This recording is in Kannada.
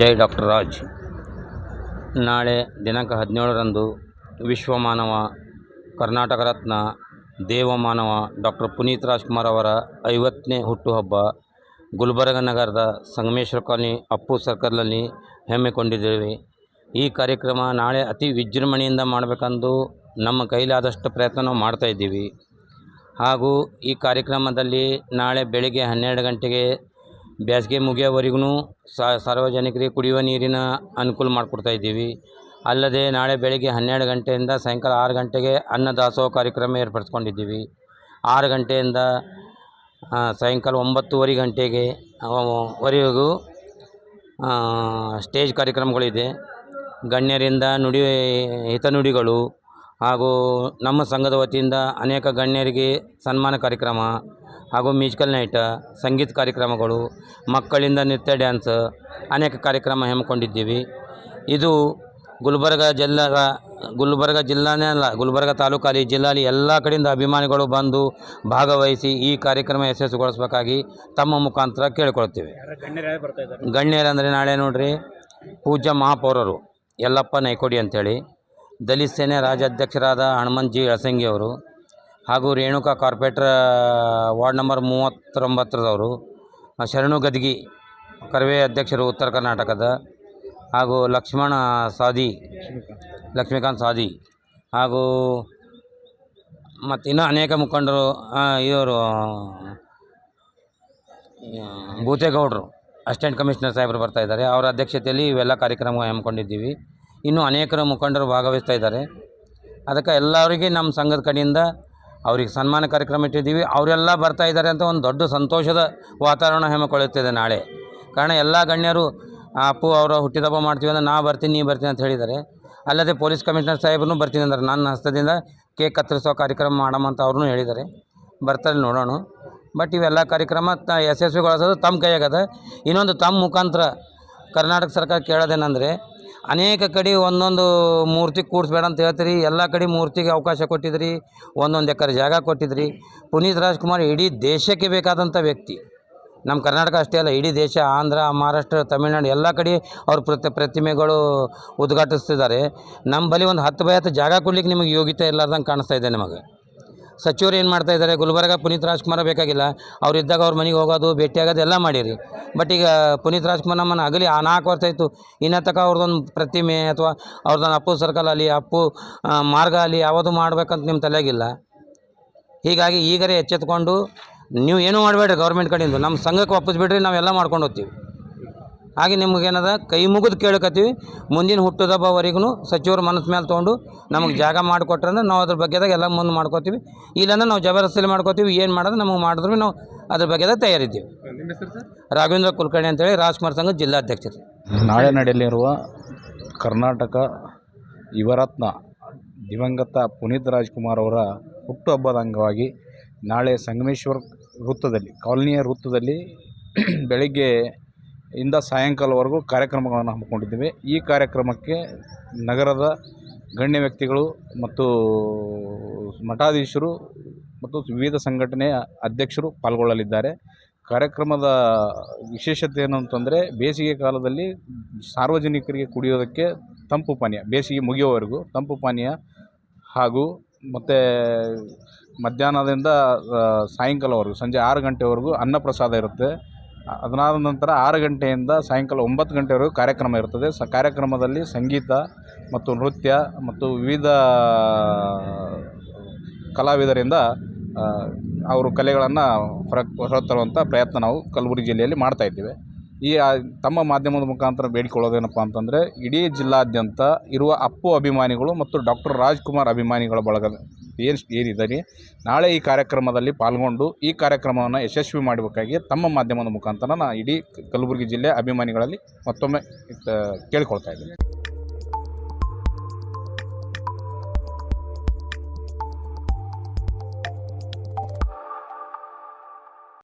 ಜೈ ಡಾಕ್ಟರ್ ರಾಜ್. ನಾಳೆ ದಿನಾಂಕ ಹದಿನೇಳರಂದು ವಿಶ್ವಮಾನವ ಕರ್ನಾಟಕ ರತ್ನ ದೇವಮಾನವ ಡಾಕ್ಟರ್ ಪುನೀತ್ ರಾಜ್ಕುಮಾರ್ ಅವರ ಐವತ್ತನೇ ಹುಟ್ಟುಹಬ್ಬ ಗುಲ್ಬರ್ಗ ನಗರದ ಸಂಗಮೇಶ್ವರ ಕಾಲನಿ ಅಪ್ಪು ಸರ್ಕಲ್ನಲ್ಲಿ ಹೆಮ್ಮೆಕೊಂಡಿದ್ದೇವೆ. ಈ ಕಾರ್ಯಕ್ರಮ ನಾಳೆ ಅತಿ ವಿಜೃಂಭಣೆಯಿಂದ ಮಾಡಬೇಕೆಂದು ನಮ್ಮ ಕೈಲಾದಷ್ಟು ಪ್ರಯತ್ನ ನಾವು ಮಾಡ್ತಾಯಿದ್ದೀವಿ ಹಾಗೂ ಈ ಕಾರ್ಯಕ್ರಮದಲ್ಲಿ ನಾಳೆ ಬೆಳಿಗ್ಗೆ ಹನ್ನೆರಡು ಗಂಟೆಗೆ ಬೇಸಿಗೆ ಮುಗಿಯೋವರೆಗೂ ಸಾರ್ವಜನಿಕರಿಗೆ ಕುಡಿಯುವ ನೀರಿನ ಅನುಕೂಲ ಮಾಡಿಕೊಡ್ತಾ ಇದ್ದೀವಿ. ಅಲ್ಲದೆ ನಾಳೆ ಬೆಳಗ್ಗೆ ಹನ್ನೆರಡು ಗಂಟೆಯಿಂದ ಸಾಯಂಕಾಲ ಆರು ಗಂಟೆಗೆ ಅನ್ನ ದಾಸೋಹ ಕಾರ್ಯಕ್ರಮ ಏರ್ಪಡಿಸ್ಕೊಂಡಿದ್ದೀವಿ. ಆರು ಗಂಟೆಯಿಂದ ಸಾಯಂಕಾಲ ಒಂಬತ್ತುವರೆ ಗಂಟೆಗೆ ವರೆಗೂ ಸ್ಟೇಜ್ ಕಾರ್ಯಕ್ರಮಗಳಿದೆ. ಗಣ್ಯರಿಂದ ನುಡಿ, ಹಿತನುಡಿಗಳು ಹಾಗೂ ನಮ್ಮ ಸಂಘದ ವತಿಯಿಂದ ಅನೇಕ ಗಣ್ಯರಿಗೆ ಸನ್ಮಾನ ಕಾರ್ಯಕ್ರಮ ಹಾಗೂ ಮ್ಯೂಸಿಕಲ್ ನೈಟ್, ಸಂಗೀತ ಕಾರ್ಯಕ್ರಮಗಳು, ಮಕ್ಕಳಿಂದ ನೃತ್ಯ ಡ್ಯಾನ್ಸ್ ಅನೇಕ ಕಾರ್ಯಕ್ರಮ ಹಮ್ಮಿಕೊಂಡಿದ್ದೀವಿ ಇದು ಗುಲ್ಬರ್ಗ ಜಿಲ್ಲೆಗ ಗುಲ್ಬರ್ಗ ಜಿಲ್ಲಾನೇ ಅಲ್ಲ, ಗುಲ್ಬರ್ಗ ತಾಲೂಕಲ್ಲಿ ಜಿಲ್ಲೆಯಲ್ಲಿ ಎಲ್ಲ ಕಡೆಯಿಂದ ಅಭಿಮಾನಿಗಳು ಬಂದು ಭಾಗವಹಿಸಿ ಈ ಕಾರ್ಯಕ್ರಮ ಯಶಸ್ವಿಗೊಳಿಸಬೇಕಾಗಿ ತಮ್ಮ ಮುಖಾಂತರ ಕೇಳಿಕೊಳ್ತೀವಿ ಗಣ್ಯರಂದರೆ ನಾಳೆ ನೋಡ್ರಿ, ಪೂಜ್ಯ ಮಹಾಪೌರರು ಯಲ್ಲಪ್ಪ ನೈಕೋಡಿ ಅಂಥೇಳಿ ದಲಿತ ಸೇನೆ ರಾಜ್ಯಾಧ್ಯಕ್ಷರಾದ ಹನುಮಂತ್ ಜಿ ಅಳಸಂಗಿ ಅವರು ಹಾಗೂ ರೇಣುಕಾ ಕಾರ್ಪೊರೇಟರ್ ವಾರ್ಡ್ ನಂಬರ್ ಮೂವತ್ತೊಂಬತ್ತರದವರು ಶರಣು ಗದ್ಗಿ ಕರ್ವೆ ಅಧ್ಯಕ್ಷರು ಉತ್ತರ ಕರ್ನಾಟಕದ ಹಾಗೂ ಲಕ್ಷ್ಮಣ ಸಾದಿ, ಲಕ್ಷ್ಮೀಕಾಂತ್ ಸಾದಿ ಹಾಗೂ ಮತ್ತು ಇನ್ನೂ ಅನೇಕ ಮುಖಂಡರು ಇವರು ಭೂತೇಗೌಡರು ಅಸಿಸ್ಟೆಂಟ್ ಕಮಿಷನರ್ ಸಾಹೇಬರು ಬರ್ತಾ ಇದ್ದಾರೆ. ಅವರ ಅಧ್ಯಕ್ಷತೆಯಲ್ಲಿ ಇವೆಲ್ಲ ಕಾರ್ಯಕ್ರಮ ಹಮ್ಮಿಕೊಂಡಿದ್ದೀವಿ. ಇನ್ನೂ ಅನೇಕರು ಮುಖಂಡರು ಭಾಗವಹಿಸ್ತಾ ಇದ್ದಾರೆ. ಅದಕ್ಕೆ ಎಲ್ಲರಿಗೆ ನಮ್ಮ ಸಂಘದ ಕಡೆಯಿಂದ ಅವ್ರಿಗೆ ಸನ್ಮಾನ ಕಾರ್ಯಕ್ರಮ ಇಟ್ಟಿದ್ದೀವಿ. ಅವರೆಲ್ಲ ಬರ್ತಾ ಇದ್ದಾರೆ ಅಂತ ಒಂದು ದೊಡ್ಡ ಸಂತೋಷದ ವಾತಾವರಣ ಹಮ್ಮಿಕೊಳ್ಳುತ್ತಿದೆ ನಾಳೆ. ಕಾರಣ ಎಲ್ಲ ಗಣ್ಯರು, ಅಪ್ಪು, ಅವರ ಹುಟ್ಟಿದಬ್ಬ ಮಾಡ್ತೀವಿ ಅಂದರೆ ನಾ ಬರ್ತೀನಿ, ನೀ ಬರ್ತೀನಿ ಅಂತ ಹೇಳಿದ್ದಾರೆ. ಅಲ್ಲದೆ ಪೊಲೀಸ್ ಕಮಿಷನರ್ ಸಾಹೇಬ್ರು ಬರ್ತೀನಿ ಅಂದ್ರೆ ನನ್ನ ಹಸ್ತದಿಂದ ಕೇಕ್ ಕತ್ತರಿಸೋ ಕಾರ್ಯಕ್ರಮ ಮಾಡಮಂತ ಅವ್ರೂ ಹೇಳಿದ್ದಾರೆ. ಬರ್ತಾರೆ ನೋಡೋಣ. ಬಟ್ ಇವೆಲ್ಲ ಕಾರ್ಯಕ್ರಮ ತ ಯಶಸ್ವಿಗೊಳಿಸೋದು ತಮ್ಮ ಕೈಯಾಗದ. ಇನ್ನೊಂದು ತಮ್ಮ ಮುಖಾಂತರ ಕರ್ನಾಟಕ ಸರ್ಕಾರ ಕೇಳೋದೇನೆಂದರೆ ಅನೇಕ ಕಡೆ ಒಂದೊಂದು ಮೂರ್ತಿ ಕೂಡಿಸ್ಬೇಡ ಅಂತ ಹೇಳ್ತೀರಿ. ಎಲ್ಲ ಕಡೆ ಮೂರ್ತಿಗೆ ಅವಕಾಶ ಕೊಟ್ಟಿದ್ರಿ. ಒಂದೊಂದು ಎಕರೆ ಜಾಗ ಕೊಟ್ಟಿದ್ರಿ. ಪುನೀತ್ ರಾಜ್ಕುಮಾರ್ ಇಡೀ ದೇಶಕ್ಕೆ ಬೇಕಾದಂಥ ವ್ಯಕ್ತಿ. ನಮ್ಮ ಕರ್ನಾಟಕ ಅಷ್ಟೇ ಅಲ್ಲ, ಇಡೀ ದೇಶ, ಆಂಧ್ರ, ಮಹಾರಾಷ್ಟ್ರ, ತಮಿಳ್ನಾಡು ಎಲ್ಲ ಕಡೆ ಅವ್ರ ಪ್ರತಿ ಪ್ರತಿಮೆಗಳು ಉದ್ಘಾಟಿಸ್ತಿದ್ದಾರೆ. ನಮ್ಮ ಬಳಿ ಒಂದು ಹತ್ತು ಬೈ ಹತ್ತು ಜಾಗ ಕೊಡ್ಲಿಕ್ಕೆ ನಿಮಗೆ ಯೋಗ್ಯತೆ ಇರ್ಲಾರ್ದಂಗೆ ಕಾಣಿಸ್ತಾ ಇದೆ ನಿಮಗೆ. ಸಚಿವರು ಏನು ಮಾಡ್ತಾ ಇದ್ದಾರೆ? ಗುಲ್ಬರ್ಗ ಪುನೀತ್ ರಾಜ್ಕುಮಾರ ಬೇಕಾಗಿಲ್ಲ. ಅವ್ರು ಇದ್ದಾಗ ಅವ್ರ ಮನೆಗೆ ಹೋಗೋದು ಭೇಟಿಯಾಗೋದು ಎಲ್ಲ ಮಾಡಿರಿ. ಬಟ್ ಈಗ ಪುನೀತ್ ರಾಜ್ಕುಮಾರ್ ನಮ್ಮನ್ನು ಅಗಲಿ ಆ ನಾಲ್ಕು ವರ್ಷ ಆಯಿತು. ಇನ್ನ ಅವ್ರದ್ದೊಂದು ಪ್ರತಿಮೆ ಅಥವಾ ಅವ್ರದ್ದೊಂದು ಅಪ್ಪು ಸರ್ಕಲ್ ಅಲ್ಲಿ, ಅಪ್ಪು ಮಾರ್ಗ ಅಲ್ಲಿ ಯಾವುದು ಮಾಡ್ಬೇಕಂತ ನಿಮ್ಮ ತಲೆಯಾಗಿಲ್ಲ ಹೀಗಾಗಿ ಈಗರೇ ಎಚ್ಚೆತ್ಕೊಂಡು ನೀವು ಏನೂ ಮಾಡಬೇಡ್ರಿ ಗೌರ್ಮೆಂಟ್ ಕಡೆಯಿಂದ. ನಮ್ಮ ಸಂಘಕ್ಕೆ ವಾಪಸ್ ಬಿಡ್ರಿ ನಾವೆಲ್ಲ ಮಾಡ್ಕೊಂಡು ಹೋಗ್ತೀವಿ. ಹಾಗೆ ನಿಮಗೇನದ? ಕೈ ಮುಗಿದು ಕೇಳಕತ್ತೀವಿ. ಮುಂದಿನ ಹುಟ್ಟುದಬ್ಬವರೆಗೂ ಸಚಿವರು ಮನಸ್ಸು ಮೇಲೆ ತೊಗೊಂಡು ನಮಗೆ ಜಾಗ ಮಾಡಿಕೊಟ್ರಂದ್ರೆ ನಾವು ಅದ್ರ ಬಗ್ಗೆದಾಗ ಎಲ್ಲ ಮುಂದೆ ಮಾಡ್ಕೋತೀವಿ. ಇಲ್ಲಾಂದ್ರೆ ನಾವು ಜಬರ್ದಸ್ತಿಲಿ ಮಾಡ್ಕೋತೀವಿ. ಏನು ಮಾಡೋದು ನಮಗೆ ಮಾಡಿದ್ರು ನಾವು ಅದ್ರ ಬಗ್ಗೆದಾಗ ತಯಾರಿದ್ದೀವಿ. ನಿಮ್ಮ ಹೆಸರು ಸರ್? ರಾಘವೇಂದ್ರ ಕುಲಕರ್ಣಿ ಅಂತೇಳಿ ರಾಜ್ಕುಮಾರ್ ಸಂಘ ಜಿಲ್ಲಾಧ್ಯಕ್ಷರು. ನಾಳೆ ನಡೆಯಲಿರುವ ಕರ್ನಾಟಕ ಯುವರತ್ನ ದಿವಂಗತ ಪುನೀತ್ ರಾಜ್ಕುಮಾರ್ ಅವರ ಹುಟ್ಟುಹಬ್ಬದ ಅಂಗವಾಗಿ ನಾಳೆ ಸಂಗಮೇಶ್ವರ ವೃತ್ತದಲ್ಲಿ ಕಾಲನಿಯ ವೃತ್ತದಲ್ಲಿ ಬೆಳಿಗ್ಗೆ ಇಂದ ಸಾಯಂಕಾಲವರೆಗೂ ಕಾರ್ಯಕ್ರಮಗಳನ್ನು ಹಮ್ಮಿಕೊಂಡಿದ್ದೇವೆ. ಈ ಕಾರ್ಯಕ್ರಮಕ್ಕೆ ನಗರದ ಗಣ್ಯ ವ್ಯಕ್ತಿಗಳು ಮತ್ತು ಮಠಾಧೀಶರು ಮತ್ತು ವಿವಿಧ ಸಂಘಟನೆಯ ಅಧ್ಯಕ್ಷರು ಪಾಲ್ಗೊಳ್ಳಲಿದ್ದಾರೆ. ಕಾರ್ಯಕ್ರಮದ ವಿಶೇಷತೆ ಏನು ಅಂತಂದರೆ, ಬೇಸಿಗೆ ಕಾಲದಲ್ಲಿ ಸಾರ್ವಜನಿಕರಿಗೆ ಕುಡಿಯೋದಕ್ಕೆ ತಂಪು ಪಾನೀಯ, ಬೇಸಿಗೆ ಮುಗಿಯೋವರೆಗೂ ತಂಪು ಪಾನೀಯ ಹಾಗೂ ಮತ್ತು ಮಧ್ಯಾಹ್ನದಿಂದ ಸಾಯಂಕಾಲವರೆಗೂ, ಸಂಜೆ ಆರು ಗಂಟೆವರೆಗೂ ಅನ್ನಪ್ರಸಾದ ಇರುತ್ತೆ. ಅ- ಅದನಾದ ನಂತರ ಆರು ಗಂಟೆಯಿಂದ ಸಾಯಂಕಾಲ ಒಂಬತ್ತು ಗಂಟೆವರೆಗೂ ಕಾರ್ಯಕ್ರಮ ಇರ್ತದೆ. ಸ ಕಾರ್ಯಕ್ರಮದಲ್ಲಿ ಸಂಗೀತ ಮತ್ತು ನೃತ್ಯ ಮತ್ತು ವಿವಿಧ ಕಲಾವಿದರಿಂದ ಅವರು ಕಲೆಗಳನ್ನು ಹೊರ ಹೊರತರುವಂಥ ಪ್ರಯತ್ನ ನಾವು ಕಲಬುರಗಿ ಜಿಲ್ಲೆಯಲ್ಲಿ ಮಾಡ್ತಾ ಇದ್ದೇವೆ. ಈ ತಮ್ಮ ಮಾಧ್ಯಮದ ಮುಖಾಂತರ ಬೇಡಿಕೊಳ್ಳೋದೇನಪ್ಪ ಅಂತಂದರೆ, ಇಡೀ ಜಿಲ್ಲಾದ್ಯಂತ ಇರುವ ಅಪ್ಪು ಅಭಿಮಾನಿಗಳು ಮತ್ತು ಡಾಕ್ಟರ್ ರಾಜ್ಕುಮಾರ್ ಅಭಿಮಾನಿಗಳ ಬಳಗದ ಏನು ಏನಿದ್ದಾರೆ ನಾಳೆ ಈ ಕಾರ್ಯಕ್ರಮದಲ್ಲಿ ಪಾಲ್ಗೊಂಡು ಈ ಕಾರ್ಯಕ್ರಮವನ್ನು ಯಶಸ್ವಿ ಮಾಡಬೇಕಾಗಿ ತಮ್ಮ ಮಾಧ್ಯಮದ ಮುಖಾಂತರ ನಾನು ಇಡೀ ಕಲಬುರಗಿ ಜಿಲ್ಲೆ ಅಭಿಮಾನಿಗಳಲ್ಲಿ ಮತ್ತೊಮ್ಮೆ ಕೇಳಿಕೊಳ್ತಾ ಇದ್ದೀನಿ.